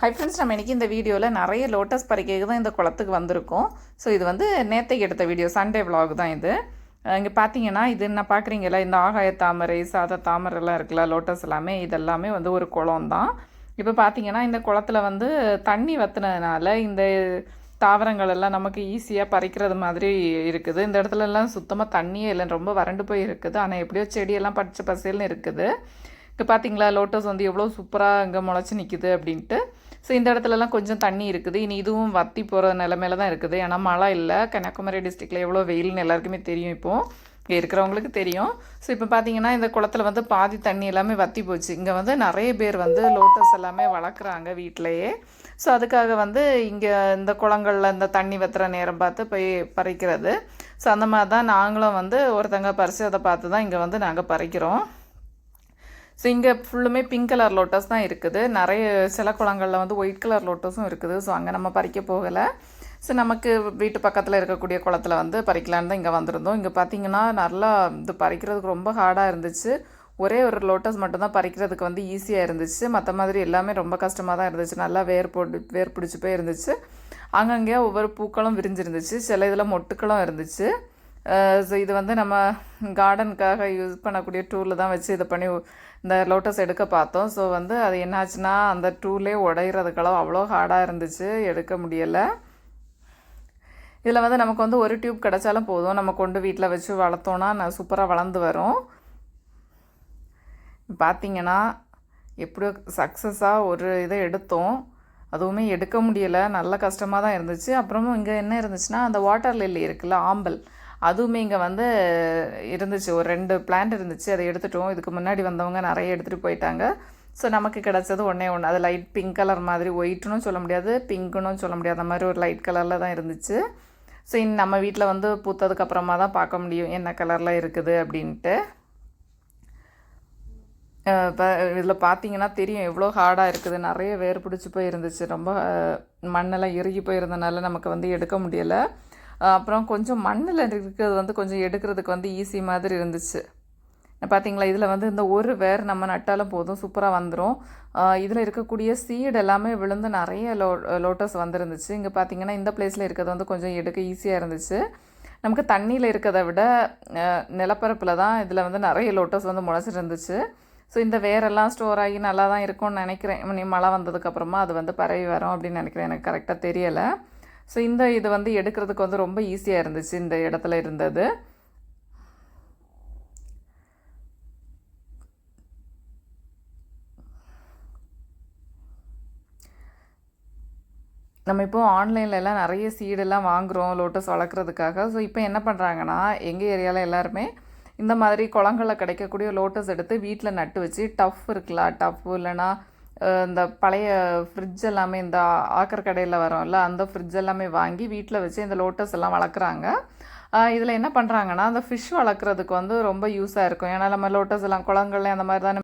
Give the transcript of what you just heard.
Hi friends நம்ம இன்றைக்கி இந்த வீடியோவில் நிறைய லோட்டஸ் பறிக்கைக்கு தான் இந்த குளத்துக்கு வந்திருக்கோம். ஸோ இது வந்து நேற்றைக்கு எடுத்த வீடியோ சண்டே விலாக் தான் இது. இங்கே பார்த்தீங்கன்னா இது என்ன பார்க்குறீங்களா இந்த ஆகாய தாமரை சாத தாமரைலாம் இருக்குல்ல லோட்டஸ் எல்லாமே இதெல்லாமே வந்து ஒரு குளம் தான். இப்போ பார்த்தீங்கன்னா இந்த குளத்துல வந்து தண்ணி வத்துனதுனால இந்த தாவரங்கள் எல்லாம் நமக்கு ஈஸியாக பறிக்கிறது மாதிரி இருக்குது. இந்த இடத்துலலாம் சுத்தமாக தண்ணியே இல்லை ரொம்ப வறண்டு போய் இருக்குது ஆனால் எப்படியோ செடியெல்லாம் பச்சை பசேல்னு இருக்குது. இப்போ பார்த்தீங்களா லோட்டஸ் வந்து எவ்வளோ சூப்பராக இங்கே முளைச்சி நிற்குது அப்படின்ட்டு. ஸோ இந்த இடத்துலலாம் கொஞ்சம் தண்ணி இருக்குது. இனி இதுவும் வத்தி போகிற நிலமையில தான் இருக்குது. ஏன்னா மழை இல்லை. கன்னியாகுமரி டிஸ்ட்ரிக்டில் எவ்வளோ வெயில்னு எல்லாருக்குமே தெரியும் இப்போது இங்கே இருக்கிறவங்களுக்கு தெரியும். ஸோ இப்போ பார்த்தீங்கன்னா இந்த குளத்துல வந்து பாதி தண்ணி எல்லாமே வத்தி போச்சு. இங்கே வந்து நிறைய பேர் வந்து லோட்டஸ் எல்லாமே வளர்க்குறாங்க வீட்டிலையே ஸோ அதுக்காக வந்து இங்கே இந்த குளங்களில் இந்த தண்ணி வத்துற நேரம் பார்த்து போய் பறிக்கிறது. ஸோ அந்த மாதிரி தான் நாங்களும் வந்து ஒருத்தங்க பறித்து அதை பார்த்து தான் இங்கே வந்து நாங்கள் பறிக்கிறோம். ஸோ இங்கே ஃபுல்லுமே பிங்க் கலர் லோட்டஸ் தான் இருக்குது. நிறைய சில குளங்களில் வந்து ஒயிட் கலர் லோட்டஸும் இருக்குது. ஸோ அங்கே நம்ம பறிக்க போகலை. ஸோ நமக்கு வீட்டு பக்கத்தில் இருக்கக்கூடிய குளத்துல வந்து பறிக்கலான்னு தான் இங்கே வந்திருந்தோம். இங்கே பார்த்தீங்கன்னா நல்லா இது பறிக்கிறதுக்கு ரொம்ப ஹார்டாக இருந்துச்சு. ஒரே ஒரு லோட்டஸ் மட்டும்தான் பறிக்கிறதுக்கு வந்து ஈஸியாக இருந்துச்சு. மற்ற மாதிரி எல்லாமே ரொம்ப கஷ்டமாக தான் இருந்துச்சு. நல்லா வேர் போட்டு வேர் பிடிச்சி போய் இருந்துச்சு. அங்கங்கே ஒவ்வொரு பூக்களும் விரிஞ்சிருந்துச்சு. சில இதில் மொட்டுக்களும் இருந்துச்சு. ஸோ இது வந்து நம்ம கார்டனுக்காக யூஸ் பண்ணக்கூடிய டூலில் தான் வச்சு இதை பண்ணி இந்த லோட்டஸ் எடுக்க பார்த்தோம். ஸோ வந்து அது என்னாச்சுன்னா அந்த டூலே உடையிறதுக்கெல்லாம் அவ்வளோ ஹார்டாக இருந்துச்சு. எடுக்க முடியலை. இதில் வந்து நமக்கு வந்து ஒரு டியூப் கிடைச்சாலும் போதும். நம்ம கொண்டு வீட்டில் வச்சு வளர்த்தோன்னா நான் சூப்பராக வளர்ந்து வரும். பார்த்தீங்கன்னா எப்படியோ சக்ஸஸாக ஒரு இதை எடுத்தோம். அதுவுமே எடுக்க முடியலை. நல்ல கஷ்டமாக தான் இருந்துச்சு. அப்புறமும் இங்கே என்ன இருந்துச்சுன்னா அந்த வாட்டர் லில்லி இருக்குல்ல ஆம்பல். அதுவுமே இங்கே வந்து இருந்துச்சு. ஒரு ரெண்டு பிளான்ட் இருந்துச்சு. அதை எடுத்துட்டோம். இதுக்கு முன்னாடி வந்தவங்க நிறைய எடுத்துகிட்டு போயிட்டாங்க. ஸோ நமக்கு கிடச்சது ஒன்றே ஒன்று அது லைட் பிங்க் கலர் மாதிரி ஒயிட்னும் சொல்ல முடியாது. பிங்க்குன்னு சொல்ல முடியாது அந்த மாதிரி ஒரு லைட் கலரில் தான் இருந்துச்சு. ஸோ இன் நம்ம வீட்டில் வந்து பூத்ததுக்கப்புறமா தான் பார்க்க முடியும். என்ன கலரில் இருக்குது அப்படின்ட்டு. இப்போ இதில் பார்த்தீங்கன்னா தெரியும். எவ்வளோ ஹார்டாக இருக்குது. நிறைய வேர் பிடிச்சி போய் இருந்துச்சு ரொம்ப மண்ணெல்லாம் இறுகி போயிருந்தனால நமக்கு வந்து எடுக்க முடியலை. அப்புறம் கொஞ்சம் மண்ணில் இருக்கிறது வந்து கொஞ்சம் எடுக்கிறதுக்கு வந்து ஈஸி மாதிரி இருந்துச்சு. பார்த்தீங்களா இதில் வந்து இந்த ஒரு வேர் நம்ம நட்டாலும் போதும் சூப்பராக வந்துடும் இதில் இருக்கக்கூடிய சீடு எல்லாமே விழுந்து நிறைய லோ லோட்டஸ் வந்துருந்துச்சு. இங்கே பார்த்தீங்கன்னா இந்த பிளேஸில் இருக்கிறது வந்து கொஞ்சம் எடுக்க ஈஸியாக இருந்துச்சு. நமக்கு தண்ணியில் இருக்கிறத விட நிலப்பரப்பில் தான் இதில் வந்து நிறைய லோட்டஸ் வந்து முளைச்சிருந்துச்சு. ஸோ இந்த வேரெல்லாம் ஸ்டோர் ஆகி நல்லா தான் இருக்கும்னு நினைக்கிறேன். மழை வந்ததுக்கப்புறமா அது வந்து பரவி வரும் அப்படின்னு நினைக்கிறேன். எனக்கு கரெக்டாக தெரியலை. ஸோ இந்த இது வந்து எடுக்கிறதுக்கு வந்து ரொம்ப ஈஸியாக இருந்துச்சு இந்த இடத்துல இருந்தது. நம்ம இப்போ ஆன்லைன்லலாம் நிறைய சீடெல்லாம் வாங்குகிறோம் லோட்டஸ் வளர்க்குறதுக்காக. ஸோ இப்போ என்ன பண்ணுறாங்கன்னா எங்கள் ஏரியாவில் எல்லாருமே இந்த மாதிரி குளங்களில் கிடைக்கக்கூடிய லோட்டஸ் எடுத்து வீட்டில் நட்டு வச்சு டஃப் இருக்குல்ல டஃப் இல்லைன்னா இந்த பழைய ஃப்ரிட்ஜ் எல்லாமே இந்த ஆக்கர் கடையில் வரோம்ல அந்த ஃப்ரிட்ஜ் எல்லாமே வாங்கி வீட்டில் வச்சு இந்த லோட்டஸ் எல்லாம் வளர்க்குறாங்க. இதில் என்ன பண்ணுறாங்கன்னா அந்த ஃபிஷ் வளர்க்குறதுக்கு வந்து ரொம்ப யூஸாக இருக்கும். ஏன்னா நம்ம லோட்டஸ் எல்லாம் குளங்கள்ல அந்த மாதிரி தானே